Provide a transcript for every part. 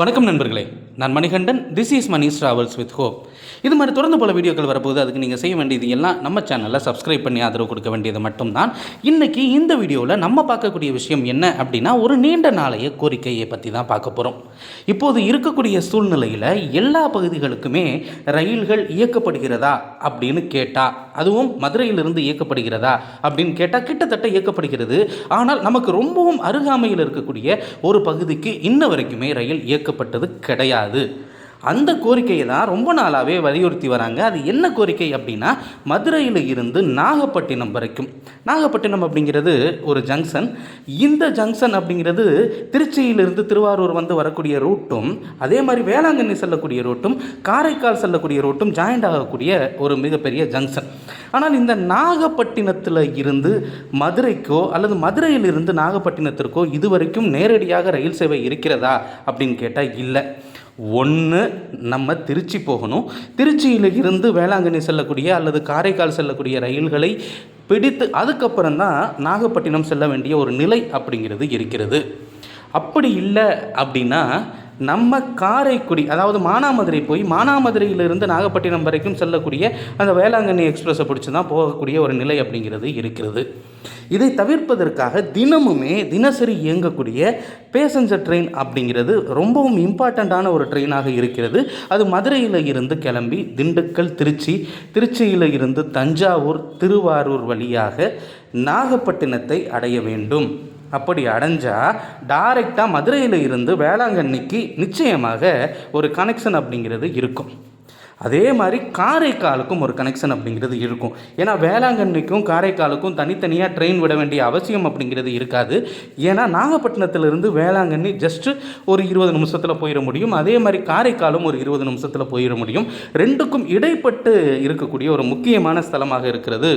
வணக்கம் நண்பர்களே. நான் Manikandan this is Mani travels with hope இது மாதிரி தொடர்ந்து போல வீடியோக்கள் வரப்போகுது. அதுக்கு நீங்கள் செய்ய வேண்டியது எல்லாம் நம்ம சேனலில் சப்ஸ்கிரைப் பண்ணி ஆதரவு கொடுக்க வேண்டியது மட்டும்தான். இன்றைக்கி இந்த வீடியோவில் நம்ம பார்க்கக்கூடிய விஷயம் என்ன அப்படின்னா ஒரு நீண்ட நாளைய கோரிக்கையை பற்றி தான் பார்க்க போகிறோம் இப்போது இருக்கக்கூடிய சூழ்நிலையில் எல்லா பகுதிகளுக்குமே ரயில்கள் இயக்கப்படுகிறதா அப்படின்னு கேட்டால் அதுவும் மதுரையிலிருந்து இயக்கப்படுகிறதா அப்படின்னு கேட்டால் கிட்டத்தட்ட இயக்கப்படுகிறது. ஆனால் நமக்கு ரொம்பவும் அருகாமையில் இருக்கக்கூடிய ஒரு பகுதிக்கு இன்ன வரைக்குமே ரயில் கேட்கப்பட்டது கிடையாது. அந்த கோரிக்கையை தான் ரொம்ப நாளாகவே வலியுறுத்தி வராங்க. அது என்ன கோரிக்கை அப்படின்னா மதுரையில் இருந்து நாகப்பட்டினம் வரைக்கும். நாகப்பட்டினம் அப்படிங்கிறது ஒரு ஜங்ஷன் இந்த ஜங்ஷன் அப்படிங்கிறது திருச்சியிலிருந்து திருவாரூர் வந்து வரக்கூடிய ரூட்டும் அதே மாதிரி வேளாங்கண்ணி செல்லக்கூடிய ரூட்டும் காரைக்கால் செல்லக்கூடிய ரூட்டும் ஜாயிண்ட் ஆகக்கூடிய ஒரு மிகப்பெரிய ஜங்ஷன் ஆனால் இந்த நாகப்பட்டினத்தில் இருந்து மதுரைக்கோ அல்லது மதுரையிலிருந்து நாகப்பட்டினத்திற்கோ இதுவரைக்கும் நேரடியாக ரயில் சேவை இருக்கிறதா அப்படின்னு கேட்டால் இல்லை. ஒன்று நம்ம திருச்சி போகணும். திருச்சியில் இருந்து வேளாங்கண்ணி செல்லக்கூடிய அல்லது காரைக்கால் செல்லக்கூடிய ரயில்களை பிடித்து அதுக்கப்புறம் தான் நாகப்பட்டினம் செல்ல வேண்டிய ஒரு நிலை அப்படிங்கிறது இருக்கிறது. அப்படி இல்லை அப்படின்னா நம்ம காரைக்குடி அதாவது மானாமதுரை போய் மானாமதுரையிலிருந்து நாகப்பட்டினம் வரைக்கும் செல்லக்கூடிய அந்த வேளாங்கண்ணி எக்ஸ்பிரஸை பிடிச்சி தான் போகக்கூடிய ஒரு நிலை அப்படிங்கிறது இருக்கிறது. இதை தவிர்ப்பதற்காக தினமுமே தினசரி இயங்கக்கூடிய பேசஞ்சர் ட்ரெயின் அப்படிங்கிறது ரொம்பவும் இம்பார்ட்டண்ட்டான ஒரு ட்ரெயினாக இருக்கிறது. அது மதுரையில் இருந்து கிளம்பி திண்டுக்கல் திருச்சி திருச்சியில் இருந்து தஞ்சாவூர் திருவாரூர் வழியாக நாகப்பட்டினத்தை அடைய வேண்டும். அப்படி அடைஞ்சால் டைரெக்டாக மதுரையில் இருந்து வேளாங்கண்ணிக்கு நிச்சயமாக ஒரு கனெக்ஷன் அப்படிங்கிறது இருக்கும். அதே மாதிரி காரைக்காலுக்கும் ஒரு கனெக்ஷன் அப்படிங்கிறது இருக்கும். ஏன்னா வேளாங்கண்ணிக்கும் காரைக்காலுக்கும் தனித்தனியாக ட்ரெயின் விட வேண்டிய அவசியம் அப்படிங்கிறது இருக்காது. ஏன்னா நாகப்பட்டினத்திலிருந்து வேளாங்கண்ணி ஜஸ்ட்டு ஒரு இருபது நிமிஷத்தில் போயிட முடியும். அதே மாதிரி காரைக்காலும் ஒரு இருபது நிமிஷத்தில் போயிட முடியும். ரெண்டுக்கும் இடைப்பட்டு இருக்கக்கூடிய ஒரு முக்கியமான ஸ்தலமாக இருக்கிறது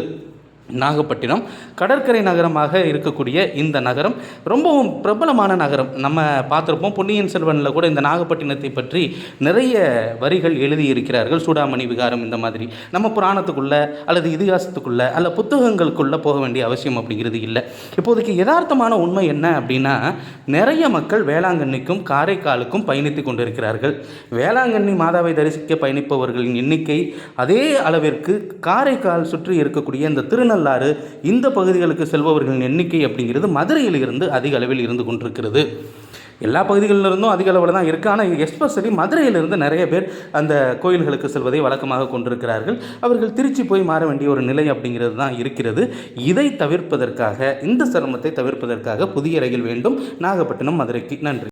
நாகப்பட்டினம் கடற்கரை நகரமாக இருக்கக்கூடிய இந்த நகரம். ரொம்பவும் பிரபலமான நகரம். நம்ம பார்த்துருப்போம் பொன்னியின் செல்வனில் கூட இந்த நாகப்பட்டினத்தை பற்றி நிறைய வரிகள் எழுதியிருக்கிறார்கள். சூடாமணி விகாரம் இந்த மாதிரி. நம்ம புராணத்துக்குள்ளே அல்லது இதிகாசத்துக்குள்ளே அல்ல புத்தகங்களுக்குள்ளே போக வேண்டிய அவசியம் அப்படிங்கிறது இல்லை. இப்போதைக்கு யதார்த்தமான உண்மை என்ன அப்படின்னா நிறைய மக்கள் வேளாங்கண்ணிக்கும் காரைக்காலுக்கும் பயணித்து கொண்டிருக்கிறார்கள். வேளாங்கண்ணி மாதாவை தரிசிக்க பயணிப்பவர்களின் எண்ணிக்கை அதே அளவிற்கு காரைக்கால் சுற்றி இருக்கக்கூடிய இந்த திருநெல் திருநள்ளாறு இந்த பகுதிகளுக்கு செல்பவர்களின் எண்ணிக்கை அப்படிங்கிறது மதுரையில் இருந்து அதிக அளவில் இருந்து கொண்டிருக்கிறது. எல்லா பகுதிகளிலிருந்தும் அதிக அளவில் தான் இருக்குது ஆனால் எஸ்பெஷலி மதுரையிலிருந்து நிறைய பேர் அந்த கோயில்களுக்கு செல்வதை வழக்கமாக கொண்டிருக்கிறார்கள். அவர்கள் திருச்சி போய் மாற வேண்டிய ஒரு நிலை அப்படிங்கிறது தான் இருக்கிறது. இதை தவிர்ப்பதற்காக இந்த சிரமத்தை தவிர்ப்பதற்காக புதிய ரயில் வேண்டும். நாகப்பட்டினம் மதுரைக்கு நன்றி.